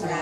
ปร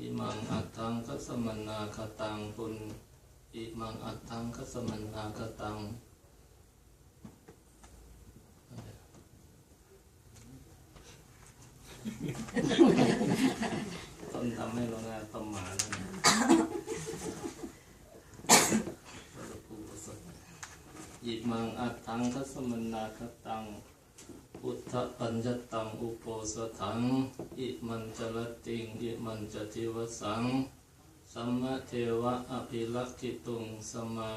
อิมังอัตถังคัสมนาคตังปุณอิมังอัตถังคัสมนาคตังต้นทำให้โรงงานต้มหมาแล้วอิมังอัตถังคัสมนาคตัง พุทธปัญญตังอุโปสถัง อิมันจรติง อิมันจทิวสัง สัมมเทวะอภิลักขิตุงสมา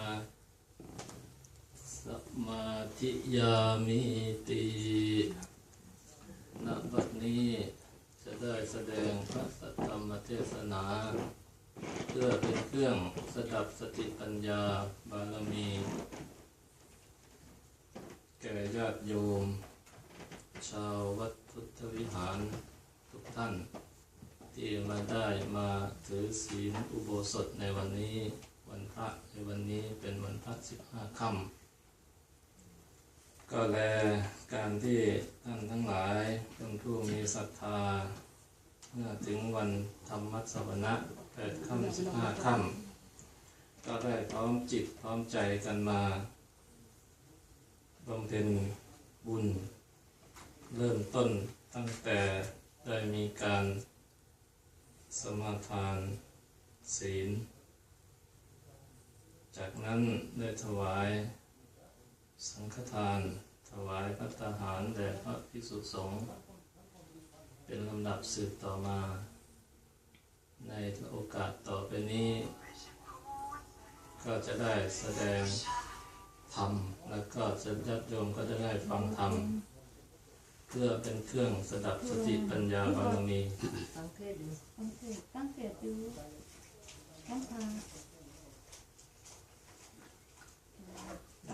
สมาธิยามิติณบัดนี้จะได้แสดงพระสัทธรรมเทศนา เพื่อเป็นเครื่องสดับสติปัญญาบารมี แก่ญาติโยม ชาววัดพุทธวิหารทุกท่าน ที่มาได้มาถือศีลอุโบสถในวันนี้วันพระในวันนี้เป็นวันพระสิบห้าค่ำก็แลการที่ท่านทั้งหลายท่านผู้มีศรัทธาเมื่อถึงวันธรรมสวนะแปดค่ำสิบห้าค่ำก็ได้พร้อมจิตพร้อมใจกันมาบำเพ็ญบุญ เริ่มต้นตั้งแต่ได้มีการสมาทานศีล จากนั้นได้ถวายสังฆทาน ถวายพัตหารแด่พระภิกษุสงฆ์เป็นลำดับสืบต่อมา ในโอกาสต่อไปนี้ ก็จะได้แสดงธรรม แล้วก็จะญาติโยมก็จะได้ฟังธรรม เพื่อเป็นเครื่องสดับสติปัญญาบารมีสังเกตดูสังเกตตั้งเกตดูตั้งทาง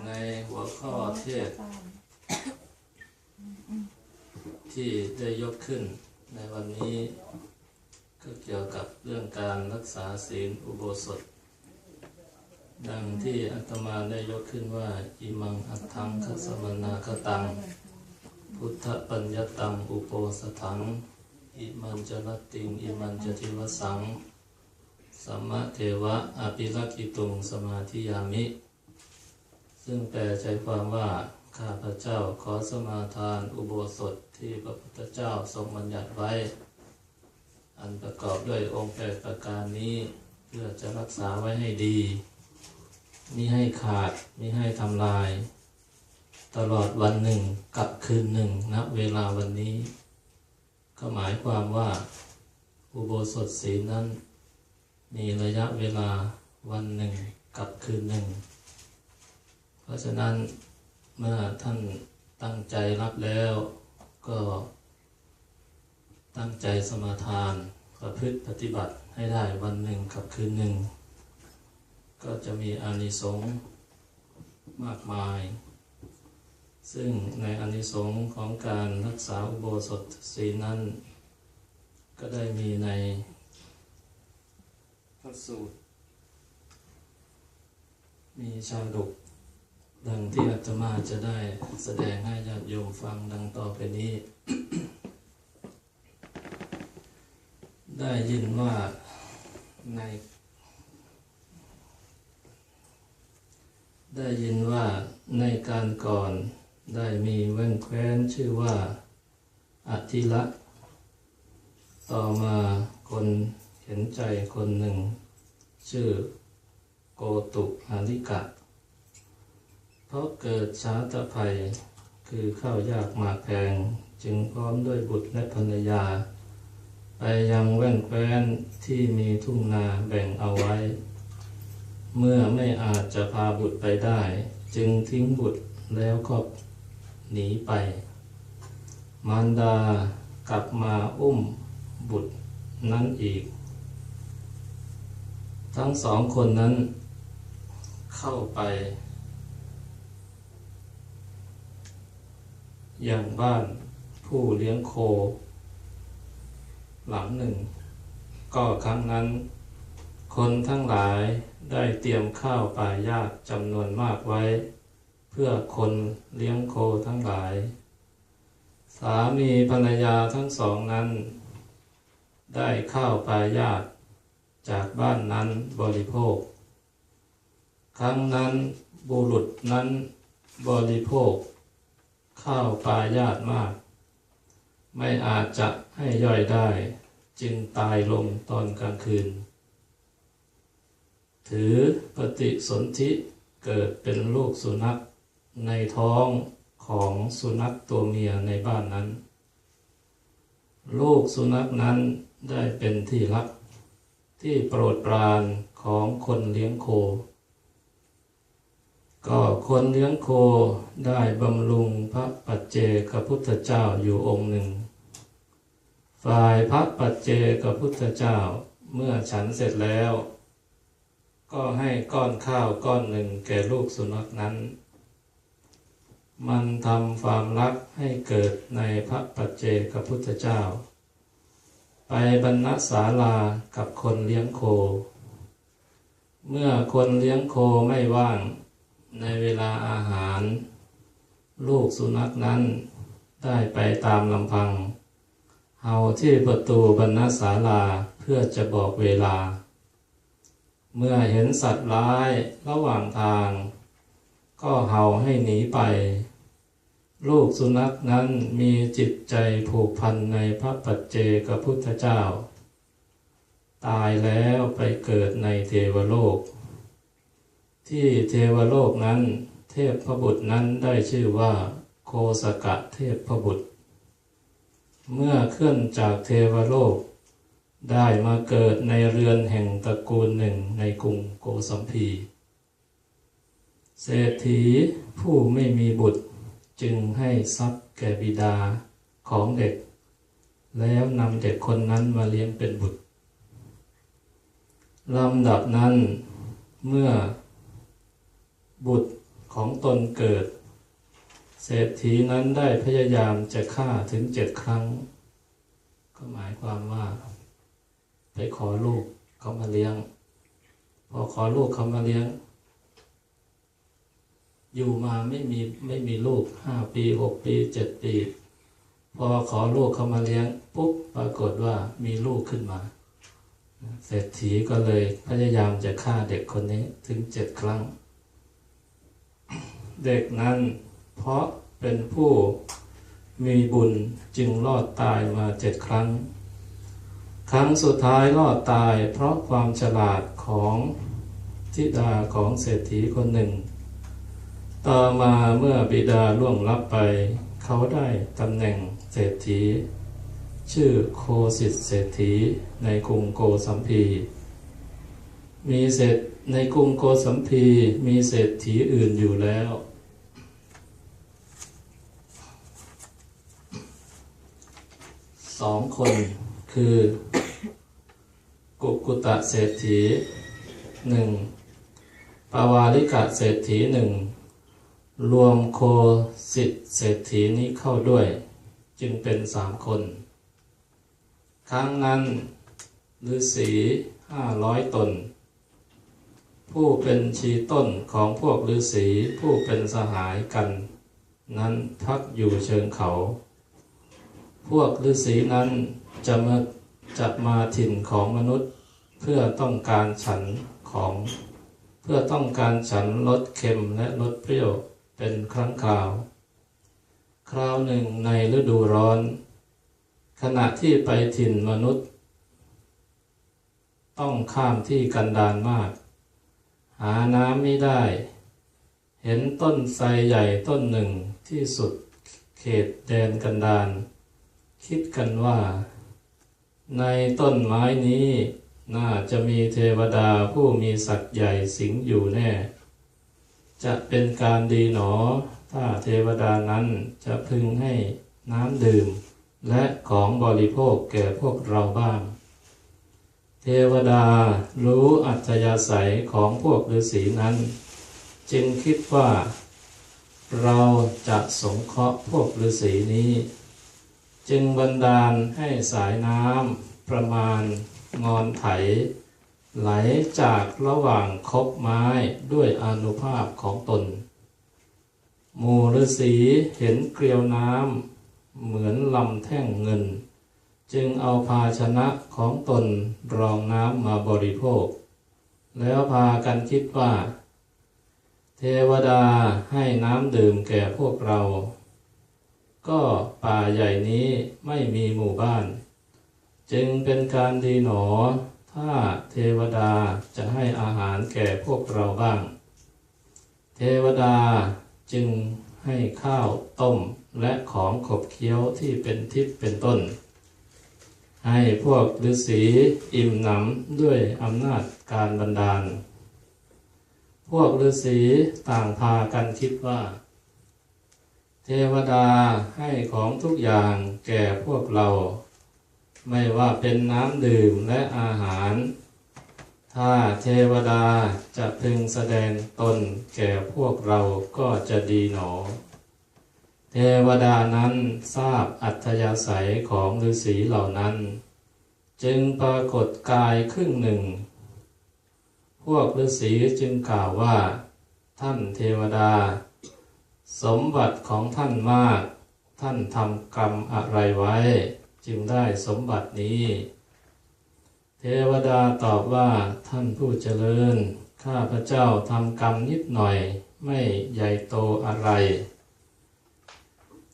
ในหัวข้อเทศ ที่ได้ยกขึ้นในวันนี้ก็เกี่ยวกับเรื่องการรักษาศีลอุโบสถ ดังที่อาตมาได้ยกขึ้นว่าอิมังอัตถังคัสสมนาคตัง พุทธปัญญตังอุโปสถัง อิมันจรติง อิมันจทิวสัง สัมมาเทวะอภิรักิตุงสมาธิยามิ ซึ่งแปลใจความว่า ข้าพระเจ้าขอสมาทานอุโบสถที่พระพุทธเจ้าทรงบัญญัติไว้ อันประกอบด้วยองค์แปดประการนี้เพื่อจะรักษาไว้ให้ดีมิให้ขาดมิให้ทำลาย ตลอดวันหนึ่งกับคืนหนึ่งณเวลาวันนี้ ก็หมายความว่า อุโบสถศีลนั้น มีระยะเวลาวันหนึ่งกับคืนหนึ่ง เพราะฉะนั้นเมื่อท่านตั้งใจรับแล้วก็ ตั้งใจสมาทานประพฤติปฏิบัติให้ได้วันหนึ่งกับคืนหนึ่ง ก็จะมีอานิสงส์มากมาย ซึ่งในอานิสงส์ของการรักษาอุโบสถศีลนั้น ก็ได้มีในพระสูตร มีชาดกดังที่อาตมาจะได้แสดงให้ญาติโยมฟังดังต่อไปนี้ ได้ยินว่าใน ได้ยินว่าในการก่อน ได้มีแว่นแคว้นชื่อว่าอธิละ ต่อมาคนเห็นใจคนหนึ่ง ชื่อโกตุหาลิกะ เพราะเกิดชาตภัยคือข้าวยากหมากแพงจึงพร้อมด้วยบุตรและภรรยา ไปยังแว่นแคว้นที่มีทุ่งนาแบ่งเอาไว้ เมื่อไม่อาจจะพาบุตรไปได้ จึงทิ้งบุตรแล้วก็ หนีไป มารดากลับมาอุ้มบุตรนั้นอีก ทั้งสองคนนั้นเข้าไป อย่างบ้านผู้เลี้ยงโค หลังหนึ่ง ก็ครั้งนั้น คนทั้งหลายได้เตรียมข้าวปลายาตจำนวนมากไว้ พื่อคนเลี้ยงโคทั้งหลาย สามีภรรยาทั้งสองนั้น ได้ข้าวปลายาตจากบ้านนั้นบริโภค ครั้งนั้นบุรุษนั้นบริโภค ข้าวปลายาตมาก ไม่อาจจะให้ย่อยได้ จึงตายลงตอนกลางคืน ถือปฏิสนธิเกิดเป็นลูกสุนัข ในท้องของสุนัขตัวเมียในบ้านนั้น ลูกสุนัขนั้นได้เป็นที่รัก ที่โปรดปรานของคนเลี้ยงโค ก็คนเลี้ยงโคได้บำรุงพระปัจเจกพุทธเจ้าอยู่องค์หนึ่ง ฝ่ายพระปัจเจกพุทธเจ้าเมื่อฉันเสร็จแล้ว ก็ให้ก้อนข้าวก้อนหนึ่งแก่ลูกสุนัขนั้น มันทำความรักให้เกิดในพระปัจเจกพุทธเจ้า ไปบรรณศาลากับคนเลี้ยงโค เมื่อคนเลี้ยงโคไม่ว่างในเวลาอาหาร ลูกสุนัขนั้นได้ไปตามลำพังเห่าที่ประตูบรรณศาลาเพื่อจะบอกเวลา เมื่อเห็นสัตว์ร้ายระหว่างทาง ก็เห่าให้หนีไป ลูกสุนัขนั้นมีจิตใจผูกพันในพระปัจเจกพุทธเจ้า ตายแล้วไปเกิดในเทวโลก ที่เทวโลกนั้นเทพพบุตรนั้นได้ชื่อว่า โคสกะเทพพบุตร เมื่อขึ้นจากเทวโลก ได้มาเกิดในเรือนแห่งตระกูลหนึ่งในกรุงโกสัมพี เศรษฐีผู้ไม่มีบุตร จึงให้ทรัพย์แก่บิดาของเด็ก แล้วนำเด็กคนนั้นมาเลี้ยงเป็นบุตรลำดับนั้น เมื่อ บุตรของตนเกิด เศรษฐีนั้นได้พยายามจะฆ่าถึงเจ็ดครั้ง ก็หมายความว่า ไปขอลูกเขามาเลี้ยง พอขอลูกเขามาเลี้ยง อยู่มาไม่มีไม่มีลูกห้าปีหกปีเจ็ดปี พอขอลูกเขามาเลี้ยงปุ๊บปรากฏว่ามีลูกขึ้นมาเศรษฐีก็เลยพยายามจะฆ่าเด็กคนนี้ถึงเจ็ดครั้ง เด็กนั้นเพราะเป็นผู้มีบุญจึงรอดตายมาเจ็ดครั้ง ครั้งสุดท้ายรอดตายเพราะความฉลาดของธิดาของเศรษฐีคนหนึ่ง ต่อมาเมื่อบิดาล่วงลับไป เขาได้ตำแหน่งเศรษฐี ชื่อโคสิทเศรษฐีในกรุงโกสัมพี มีเศรษในกรุงโกสัมพีมีเศรษฐีอื่นอยู่แล้ว สองคนคือ กุกุตะเศรษฐีหนึ่งปาวาลิกะเศรษฐีหนึ่ง รวมโคสิทธิเศรษฐีนี้เข้าด้วย จึงเป็นสามคน ครั้งนั้นฤาษีห้าร้อยตน ผู้เป็นชีต้นของพวกฤาษีผู้เป็นสหายกัน นั้นพักอยู่เชิงเขา พวกฤาษีนั้นจะมาจะมาถิ่นของมนุษย์เพื่อต้องการฉันของ เพื่อต้องการฉันลดเค็มและลดเปรี้ยว เป็นครั้งคราว คราวหนึ่งในฤดูร้อน ขณะที่ไปถิ่นมนุษย์ ต้องข้ามที่กันดารมาก หาน้ำไม่ได้ เห็นต้นไทรใหญ่ต้นหนึ่งที่สุดเขตแดนกันดารคิดกันว่า ในต้นไม้นี้น่าจะมีเทวดาผู้มีศักย์ใหญ่สิงอยู่แน่ จะเป็นการดีหนอ ถ้าเทวดานั้นจะพึงให้น้ำดื่ม และของบริโภคแก่พวกเราบ้าง เทวดารู้อัธยาศัยของพวกฤาษีนั้น จึงคิดว่า เราจะสงเคราะห์พวกฤาษีนี้ จึงบันดาลให้สายน้ำประมาณงอนไถ ไหลจากระหว่างคบไม้ด้วยอานุภาพของตน หมู่ฤาษีเห็นเกลียวน้ำเหมือนลำแท่งเงิน จึงเอาภาชนะของตนรองน้ำมาบริโภค แล้วพากันคิดว่า เทวดาให้น้ำดื่มแก่พวกเรา ก็ป่าใหญ่นี้ไม่มีหมู่บ้าน จึงเป็นการดีหนอ ถ้าเทวดาจะให้อาหารแก่พวกเราบ้าง เทวดาจึงให้ข้าวต้มและของขบเคี้ยวที่เป็นทิพย์เป็นต้น ให้พวกฤาษีอิ่มหนำด้วยอำนาจการบันดาล พวกฤาษีต่างพากันคิดว่า เทวดาให้ของทุกอย่างแก่พวกเรา ไม่ว่าเป็นน้ำดื่มและอาหาร ถ้าเทวดาจะพึงแสดงตนแก่พวกเราก็จะดีหนอ เทวดานั้นทราบอัธยาศัยของฤาษีเหล่านั้น จึงปรากฏกายครึ่งหนึ่ง พวกฤาษีจึงกล่าวว่า ท่านเทวดา สมบัติของท่านมาก ท่านทำกรรมอะไรไว้ จึงได้สมบัตินี้ เทวดาตอบว่าท่านผู้เจริญ ข้าพระเจ้าทำกรรมนิดหน่อย ไม่ใหญ่โตอะไร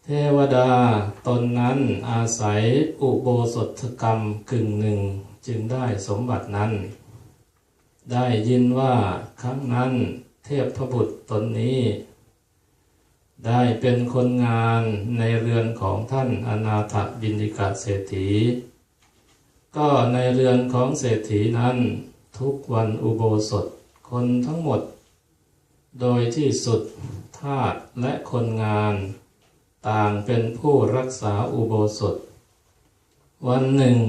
เทวดาตนนั้นอาศัยอุโบสถกรรมกึ่งหนึ่งจึงได้สมบัตินั้น ได้ยินว่าครั้งนั้นเทพพบุตรตนนี้ ได้เป็นคนงานในเรือนของท่านอนาถบินิกะเศรษฐี ก็ในเรือนของเศรษฐีนั้น ทุกวันอุโบสถคนทั้งหมด โดยที่สุดทาสและคนงาน ต่างเป็นผู้รักษาอุโบสถ วันหนึ่ง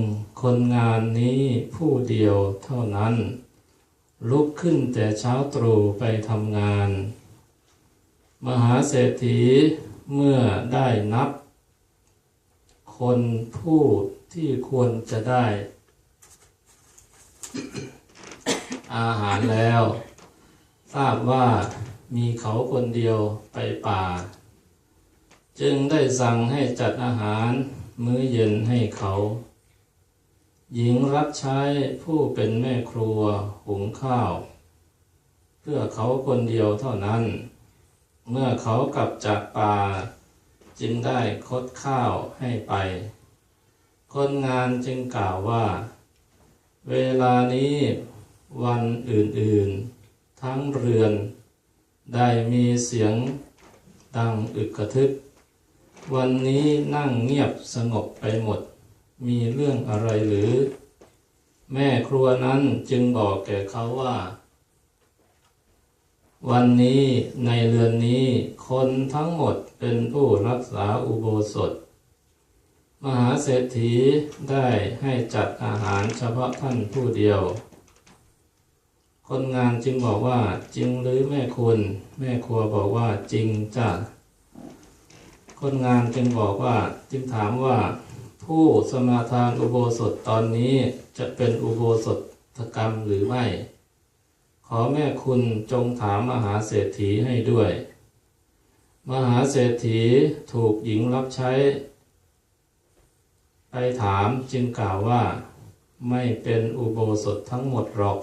คนงานนี้ผู้เดียวเท่านั้น ลุกขึ้นแต่เช้าตรู่ไปทำงาน มหาเศรษฐีเมื่อได้นับ คนผู้ที่ควรจะได้ อาหารแล้ว ทราบว่ามีเขาคนเดียวไปป่า จึงได้สั่งให้จัดอาหารมื้อเย็นให้เขา หญิงรับใช้ผู้เป็นแม่ครัวหุงข้าว เพื่อเขาคนเดียวเท่านั้น เมื่อเขากลับจากป่า จึงได้คดข้าวให้ไป คนงานจึงกล่าวว่า เวลานี้วันอื่นๆ ทั้งเรือน ได้มีเสียงดังอึกกระทึก วันนี้นั่งเงียบสงบไปหมด มีเรื่องอะไรหรือ แม่ครัวนั้นจึงบอกแก่เขาว่า วันนี้ในเรือนนี้คนทั้งหมดเป็นผู้รักษาอุโบสถ มหาเศรษฐีได้ให้จัดอาหารเฉพาะท่านผู้เดียว คนงานจึงบอกว่าจริงหรือแม่คุณ แม่ครัวบอกว่าจริงจ้ะคนงานจึงบอกว่าจึงถามว่า ผู้สมาทานอุโบสถตอนนี้จะเป็นอุโบสถกรรมหรือไม่ อแม่คุณจงถามมหาเศรษฐีให้ด้วย มหาเศรษฐีถูกหญิงรับใช้ ไปถามจึงกล่าวว่า ไม่เป็นอุโบสถทั้งหมดหรอก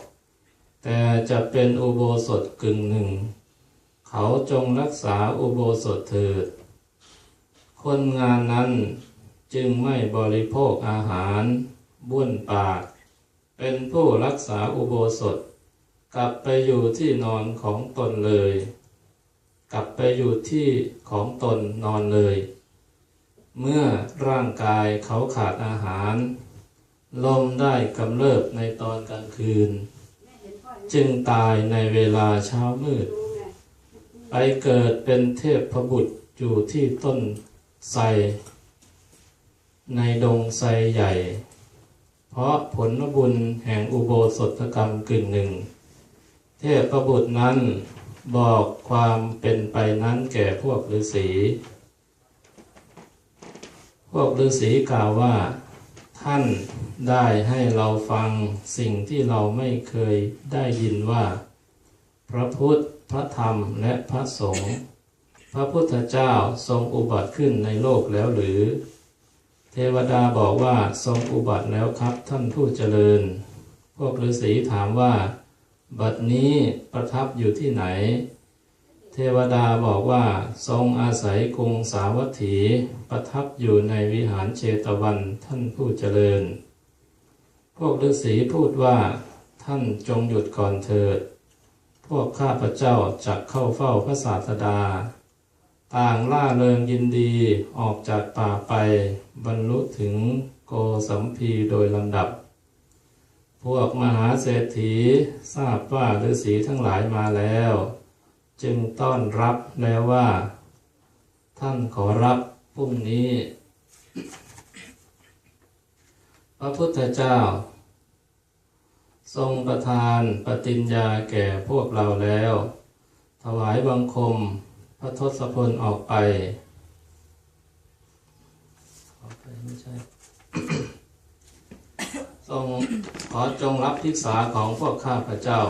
แต่จะเป็นอุโบสถกึ่งหนึ่ง เขาจงรักษาอุโบสถเถิด คนงานนั้นจึงไม่บริโภคอาหาร บ้วนปาก เป็นผู้รักษาอุโบสถ กลับไปอยู่ที่นอนของตนเลย กลับไปอยู่ที่ของตนนอนเลย เมื่อร่างกายเขาขาดอาหาร ลมได้กำเริบในตอนกลางคืน จึงตายในเวลาเช้ามืด ไปเกิดเป็นเทพพบุตรอยู่ที่ต้นไทรในดงไทรใหญ่ เพราะผลบุญแห่งอุโบสถกรรมกึ่งหนึ่ง เทพบุตรนั้นบอกความเป็นไปนั้นแก่พวกฤาษีพวกฤาษีกล่าวว่า ท่านได้ให้เราฟังสิ่งที่เราไม่เคยได้ยินว่า พระพุทธพระธรรมและพระสงฆ์พระพุทธเจ้าทรงอุบัติขึ้นในโลกแล้วหรือ เทวดาบอกว่าทรงอุบัติแล้วครับท่านผู้เจริญ พวกฤาษีถามว่า บัดนี้ประทับอยู่ที่ไหน เทวดาบอกว่าทรงอาศัยกรุงสาวัตถี ประทับอยู่ในวิหารเชตวันท่านผู้เจริญ พวกฤาษีพูดว่า ท่านจงหยุดก่อนเถิด พวกข้าพเจ้าจักเข้าเฝ้าพระศาสดา ต่างล่าเริงยินดีออกจากป่าไป บรรลุถึงโกสัมพีโดยลำดับ พวกมหาเศรษฐีทราบว่าฤาษีทั้งหลายมาแล้ว จึงต้อนรับแล้วว่า ท่านขอรับพรุ่งนี้ พระพุทธเจ้า ทรงประทานปฏิญญาแก่พวกเราแล้ว ถวายบังคมพระทศพลออกไป ออกไปไม่ใช่ ทรงขอจงรับทิกษาของพวกข้าพเจ้า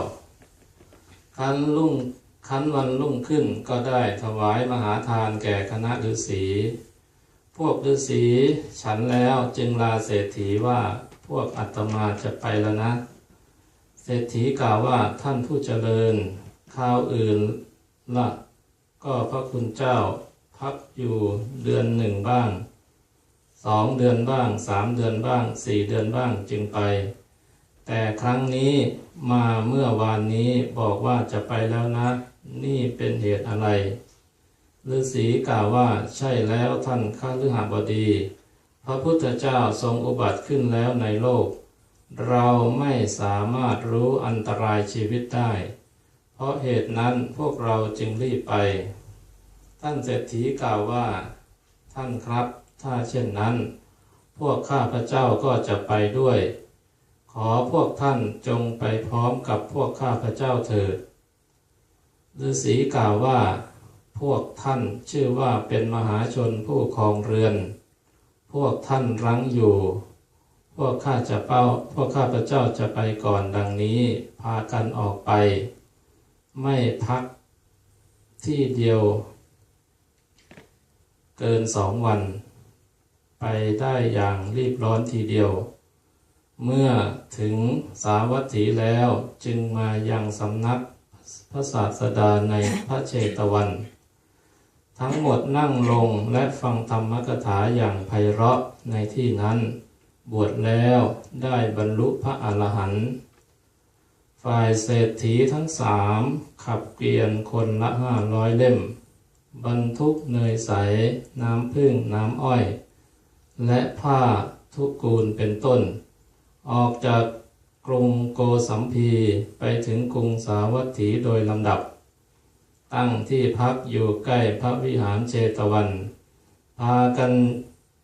คันรุ่งคันวันรุ่งขึ้นก็ได้ถวายมหาทานแก่คณะฤาษี พวกฤาษีฉันแล้วจึงลาเศรษฐีว่าพวกอัตมาจะไปแล้วนะ เศรษฐีกล่าวว่าท่านผู้เจริญข้าวอื่นละก็พระคุณเจ้าพักอยู่เดือนหนึ่งบ้าง สองเดือนบ้างสามเดือนบ้างสี่เดือนบ้างจึงไป แต่ครั้งนี้มาเมื่อวานนี้บอกว่าจะไปแล้วนะ นี่เป็นเหตุอะไรฤาษีกล่าวว่าใช่แล้วท่านข้าฤหบดี พระพุทธเจ้าทรงอุบัติขึ้นแล้วในโลก เราไม่สามารถรู้อันตรายชีวิตได้ เพราะเหตุนั้นพวกเราจึงรีบไป ท่านเศรษฐีกล่าวว่า ท่านครับ ถ้าเช่นนั้น พวกข้าพระเจ้าก็จะไปด้วย ขอพวกท่านจงไปพร้อมกับพวกข้าพระเจ้าเถิดฤาษีกล่าวว่า พวกท่านชื่อว่าเป็นมหาชนผู้ครองเรือน พวกท่านรั้งอยู่ พวกข้าจะเป้า พวกข้าพระเจ้าจะไปก่อนดังนี้ พากันออกไป ไม่พักที่เดียว เกินสองวัน ไปได้อย่างรีบร้อนทีเดียว เมื่อถึงสาวัตถีแล้วจึงมายังสำนักพระศาสดาในพระเชตวัน ทั้งหมดนั่งลงและฟังธรรมกถาอย่างไพเราะในที่นั้น บวชแล้วได้บรรลุพระอรหันต์ฝ่ายเศรษฐีทั้งสามขับเกวียนคนละห้าร้อยเล่ม บรรทุกเนยใส น้ำพึ่งน้ำอ้อย และผ้าทุกกูลเป็นต้น ออกจากกรุงโกสัมพีไปถึงกรุงสาวัตถีโดยลำดับ ตั้งที่พักอยู่ใกล้พระวิหารเจตวัน พากัน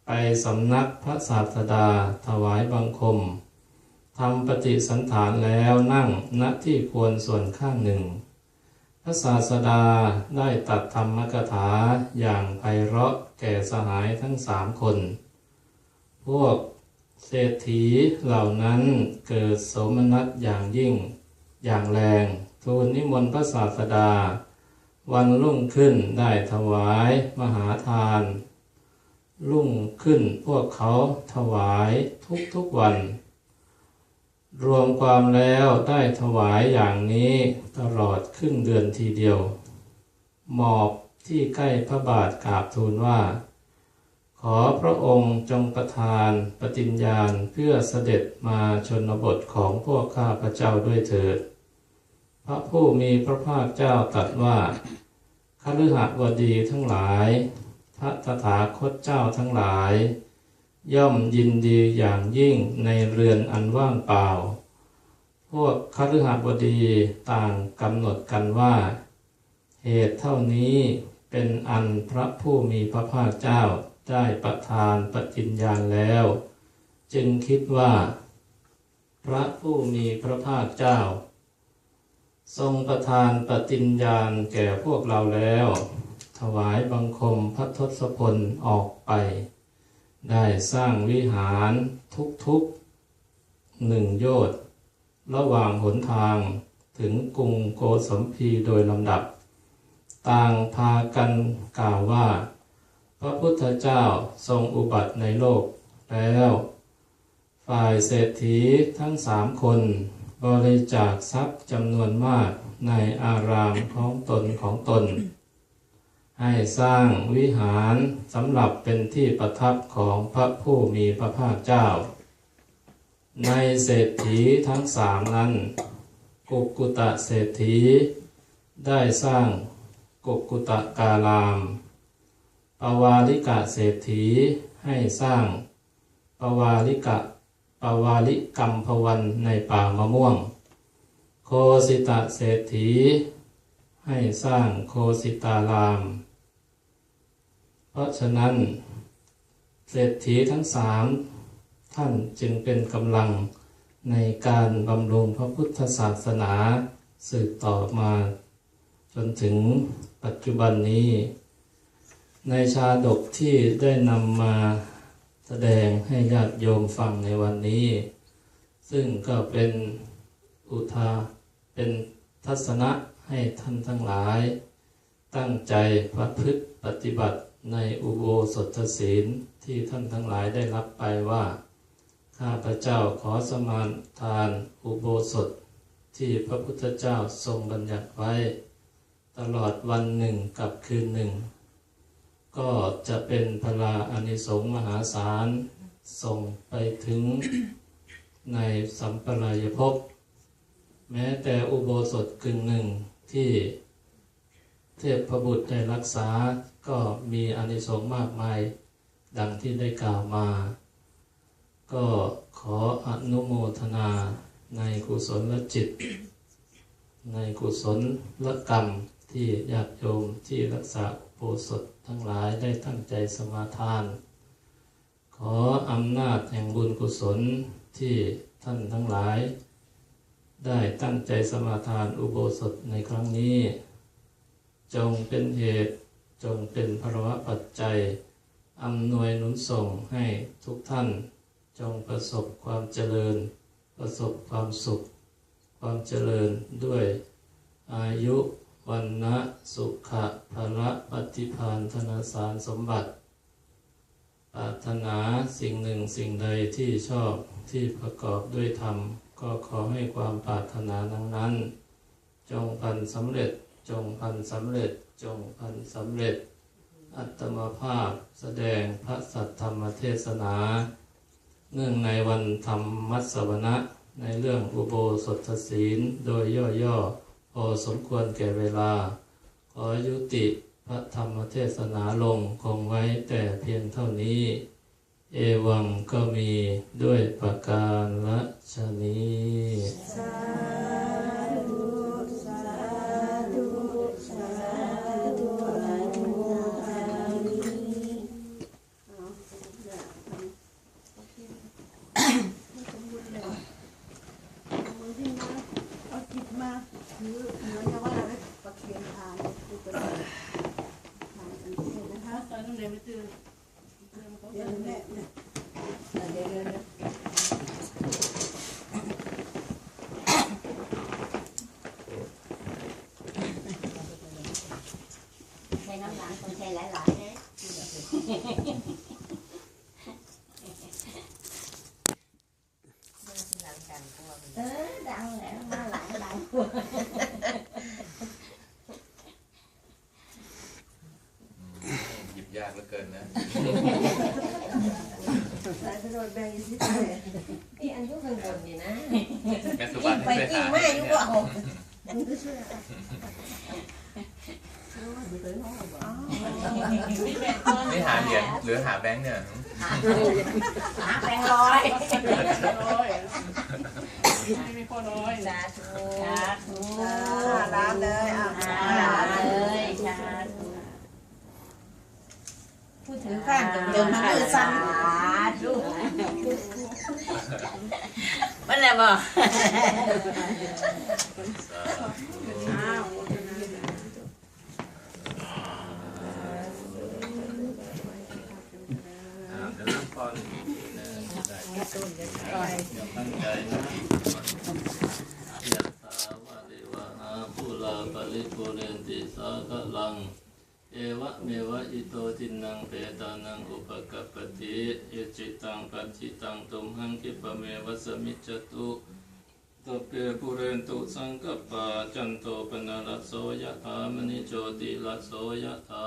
ไปสำนักพระศาสดาถวายบังคมทำปฏิสันฐานแล้วนั่งณที่ควรส่วนข้างหนึ่ง พระศาสดาได้ตัดธรรมกถาอย่างไพเราะแก่สหายทั้งสามคน พวกเศรษฐีเหล่านั้นเกิดสมนัสอย่างยิ่ง อย่างแรง ทูลนิมนต์พระศาสดา วันรุ่งขึ้นได้ถวายมหาทาน รุ่งขึ้นพวกเขาถวายทุกทุกวัน รวมความแล้วได้ถวายอย่างนี้ตลอดครึ่งเดือนทีเดียว หมอบที่ใกล้พระบาทกราบทูลว่า อพระองค์จงประทานปฏิญญาณเพื่อเสด็จมาชนบทของพวกข้าพระเจ้าด้วยเถิด พระผู้มีพระภาคเจ้าตรัสว่าคฤหบดีทั้งหลาย พระตถาคตเจ้าทั้งหลาย ย่อมยินดีอย่างยิ่งในเรือนอันว่างเปล่า พวกคฤหบดีต่างกำหนดกันว่า เหตุเท่านี้เป็นอันพระผู้มีพระภาคเจ้า ได้ประทานปฏิญญาณแล้ว จึงคิดว่า พระผู้มีพระภาคเจ้า ทรงประทานปฏิญญาณแก่พวกเราแล้ว ถวายบังคมพระทศพลออกไป ได้สร้างวิหารทุกๆหนึ่งโยชน์ระหว่างหนทางถึงกรุงโกสัมพีโดยลำดับ ต่างพากันกล่าวว่า พระพุทธเจ้าทรงอุบัติในโลกแล้ว ฝ่ายเศรษฐีทั้งสามคนบริจาคทรัพย์จำนวนมากในอารามของตนของตน ให้สร้างวิหารสำหรับเป็นที่ประทับของพระผู้มีพระภาคเจ้า ในเศรษฐีทั้งสามนั้น กุกุตะเศรษฐี ได้สร้างกุกกุตะกาลาม ปวาลิกะเศรษฐีให้สร้าง ปวาลิกะปวาลิกัมพวันในป่ามะม่วง โคสิตะเศรษฐี ให้สร้างโคสิตาราม เพราะฉะนั้น เศรษฐีทั้งสามท่านจึงเป็นกำลังในการบำรุงพระพุทธศาสนาสืบต่อมา จนถึงปัจจุบันนี้ ในชาดกที่ได้นำมาแสดงให้ญาติโยมฟังในวันนี้ ซึ่งก็เป็นอุทาเป็นทัศนะให้ท่านทั้งหลาย ตั้งใจประพฤติปฏิบัติในอุโบสถศีลที่ท่านทั้งหลายได้รับไปว่า ข้าพระเจ้าขอสมานทานอุโบสถที่พระพุทธเจ้าทรงบัญญัติไว้ ตลอดวันหนึ่งกับคืนหนึ่ง ก็จะเป็นพลาอานิสงส์มหาศาลส่งไปถึงในสัมปรายภพแม้แต่อุโบสถกึ่งหนึ่งที่เทพพบุตรได้รักษาก็มีอานิสงส์มากมายดังที่ได้กล่าวมา ก็ขออนุโมทนาในกุศลละจิต ในกุศลละกรรมที่ญาติโยมที่รักษา อุโบสถทั้งหลายได้ตั้งใจสมาทาน ขออำนาจแห่งบุญกุศลที่ท่านทั้งหลาย ได้ตั้งใจสมาทานอุโบสถในครั้งนี้ จงเป็นเหตุจงเป็นภรวะปัจจัยอำนวยหนุนส่งให้ทุกท่าน จงประสบความเจริญ ประสบความสุข ความเจริญด้วยอายุ วันนะสุขะภละปฏิพานธนสารสมบัติปรารถนาสิ่งหนึ่งสิ่งใดที่ชอบที่ประกอบด้วยธรรม ก็ขอให้ความปรารถนานั้นนั้น จงพันสำเร็จจงพันสำเร็จจงพันสำเร็จ อัตมภาพแสดงพระสัทธรรมเทศนา เนื่องในวันธรรมมัสวนะในเรื่องอุโบสถศีลโดยย่อๆ อสมควรแก่เวลา ขอยุติพระธรรมเทศนาลงคงไว้แต่เพียงเท่านี้ เอวังก็มีด้วยประการละชนี้ สาธุสาธุสาธุอนุโมทามิเอาอยากทำมือที่มาเอาจิตมาถือเหมือนกับว่าเราได้ประเคียนทานคือเป็นทานอันนี้นะคะ ตอนนั้นเลยไม่ตื่น เดี๋ยวแม่เนี่ยเดี๋ยวเดี๋ยวเดี๋ยว ใช้น้ำหลังต้องใช้หลายๆนะเออดังแล้วมาหลายหลายคน หยิบยากเหลือเกินนะ สายจะโดนแบ่งอีกนิดเลย ที่อันอยุข้างบนนี่นะแม่สุกิบันนไปให้ช่วยกินหามาให้อยู่เนี่ยก็เอาอ๋อนี่หาเหรียญหรือหาแบงค์เนี่ยหาแบงค์ร้อยไม่มีคนน้อยสาธุสาธุอ่าร้านเลยอะสาธุเลยสาธุพูดถึงข้างจนจนมันมือสั่นสาธุ มันอะไรบอกอ้าวอ่าเดี๋ยวานะถาวะริวหาภูลาปริปุเรนติสากลัง เอวะเมวะอิโตทินังเปตานังอุปกัปติเอจิตังปัจจิตังตุมหังคิปะเมวะสมิจจตุตเปปุเรนตุสังกปปาจันโตปนะระโสยะถามณิโชติระโสยะถา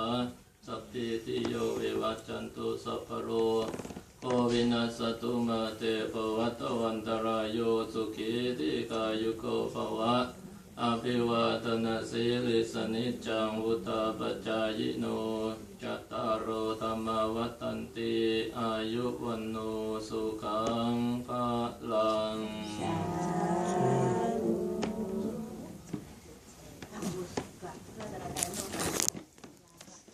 สัพพิติโยวิวัจจันตุสัพพโรโควินัสตุมาเตปวัตวันตรายโยสุขีติกายุโกภวะ อภิวาทนาสีลิสนิจังวุตาปจายโนจัตตารุอธรรมวัตันติอายุวันโนสุขังภาลัง